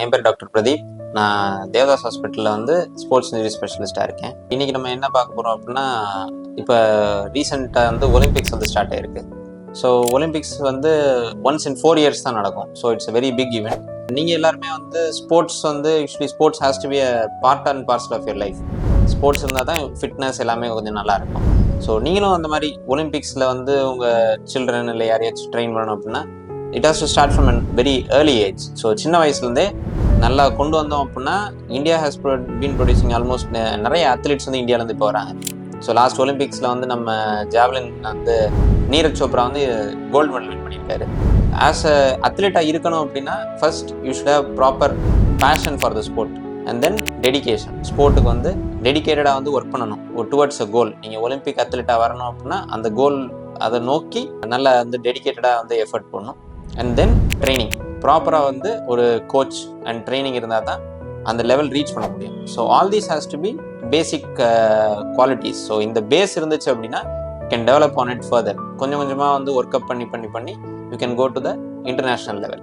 என் பேர் டாக்டர் பிரதீப். நான் தேவதாஸ் ஹாஸ்பிட்டலில் வந்து ஸ்போர்ட்ஸ் இன்ஜுரி ஸ்பெஷலிஸ்ட்டாக இருக்கேன். இன்றைக்கி நம்ம என்ன பார்க்க போகிறோம் அப்படின்னா இப்போ ரீசெண்டாக வந்து ஒலிம்பிக்ஸ் வந்து ஸ்டார்ட் ஆகிருக்கு ஸோ ஒலிம்பிக்ஸ் வந்து ஒன்ஸ் இன் ஃபோர் இயர்ஸ் தான் நடக்கும். So it's a very big event நீங்கள் எல்லாருமே வந்து ஸ்போர்ட்ஸ் வந்து usually sports has to be a part and parcel of your life sports இருந்தால் தான் ஃபிட்னஸ் எல்லாமே கொஞ்சம் நல்லா இருக்கும். ஸோ நீங்களும் அந்த மாதிரி ஒலிம்பிக்ஸில் வந்து உங்கள் சில்ட்ரன் இல்லை யாரையாச்சும் ட்ரெயின் பண்ணணும் அப்படின்னா it has to start from an very early age so சின்ன வயசுலேருந்தே நல்லா கொண்டு வந்தோம் அப்படின்னா India has been producing almost நிறைய அத்லீட்ஸ் வந்து இந்தியாவிலேருந்து இப்போ வராங்க. ஸோ லாஸ்ட் ஒலிம்பிக்ஸில் வந்து நம்ம ஜாவ்லின் வந்து நீரஜ் சோப்ரா வந்து கோல்டு மெடல் வின் பண்ணியிருக்காரு. ஆஸ் அ அத்லீட்டாக இருக்கணும் அப்படின்னா first you should have proper passion for the sport and then dedication ஸ்போர்ட்டுக்கு வந்து டெடிகேட்டடாக வந்து ஒர்க் பண்ணணும். ஒரு டுவர்ட்ஸ் அ கோல் நீங்கள் ஒலிம்பிக் அத்லீட்டாக வரணும் அப்படின்னா அந்த கோல் அதை நோக்கி நல்லா வந்து டெடிகேட்டடாக வந்து எஃபர்ட் பண்ணணும் அண்ட் தென் ட்ரைனிங் ப்ராப்பராக வந்து ஒரு கோச் அண்ட் ட்ரைனிங் இருந்தால் தான் அந்த லெவல் ரீச் பண்ண முடியும். So all these has to be basic qualities so இந்த பேஸ் இருந்துச்சு அப்படின்னா can develop on it further கொஞ்சம் கொஞ்சமாக வந்து ஒர்க் அப் பண்ணி பண்ணி பண்ணி you can go to the international level